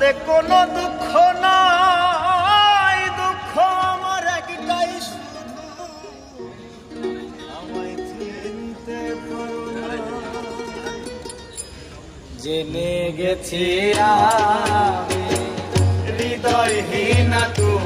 তাতে কোনো দুঃখ নাই। দুঃখ আমার একটাই জেনে গেছি হৃদয়হীন তুমি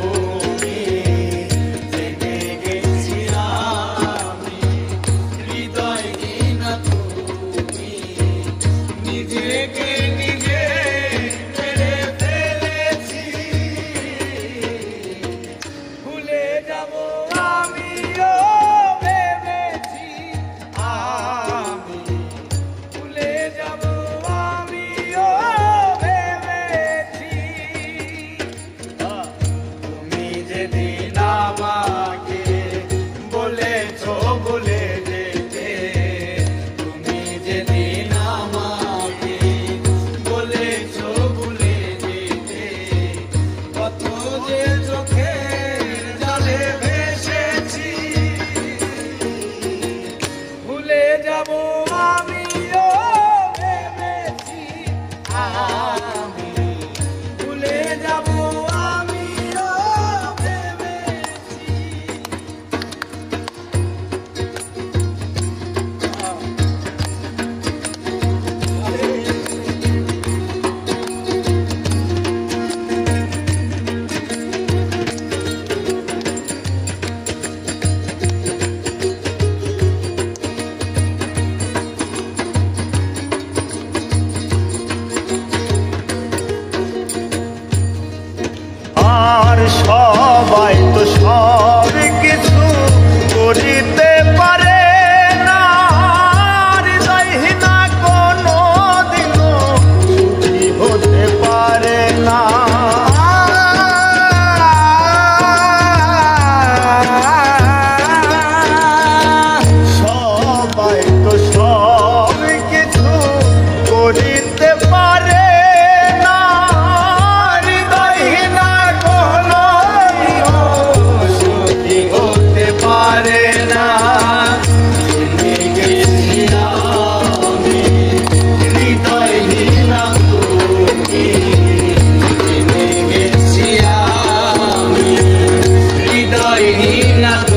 not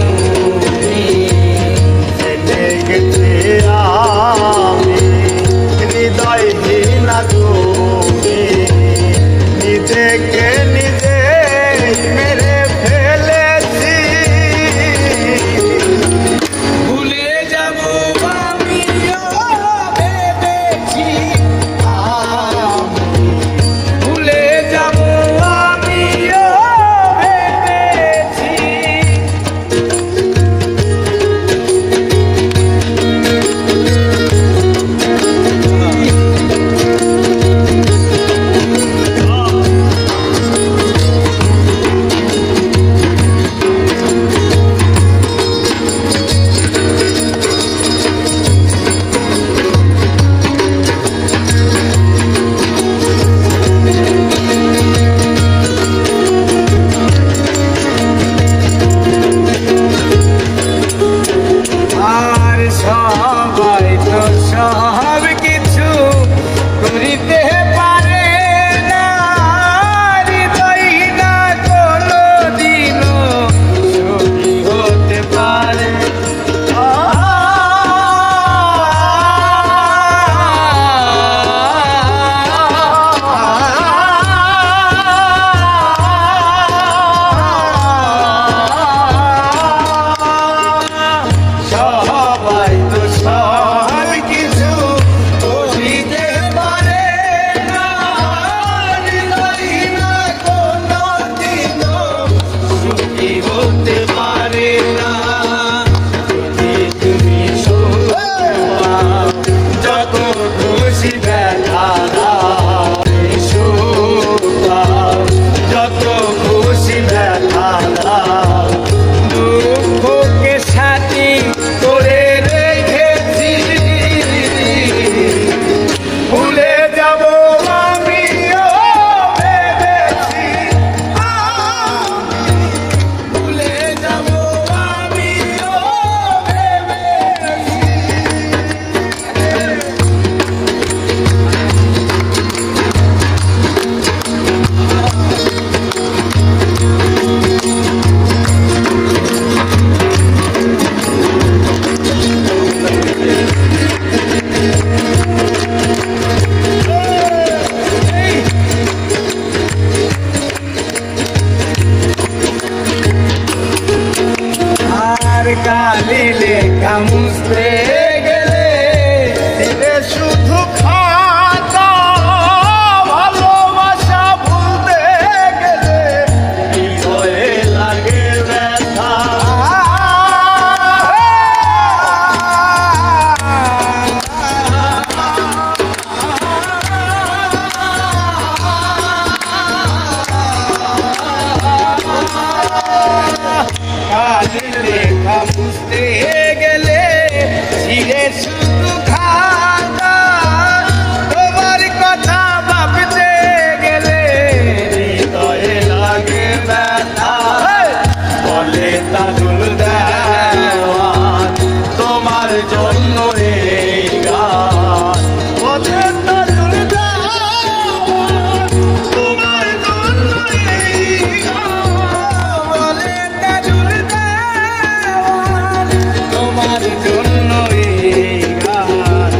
তোমার জন্য এই গান।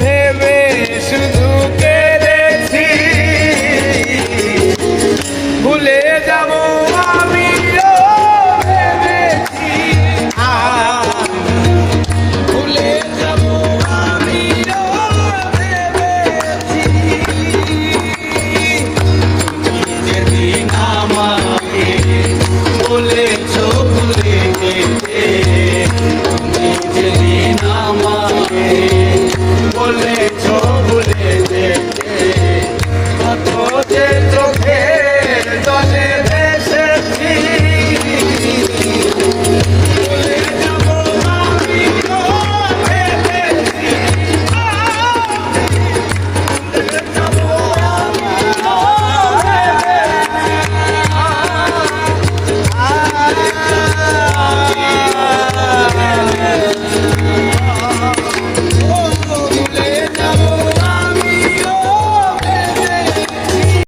ভেবে শুধু কেড়েছি ভুলে যাব আমি ভুলে যাব আমি যেদিন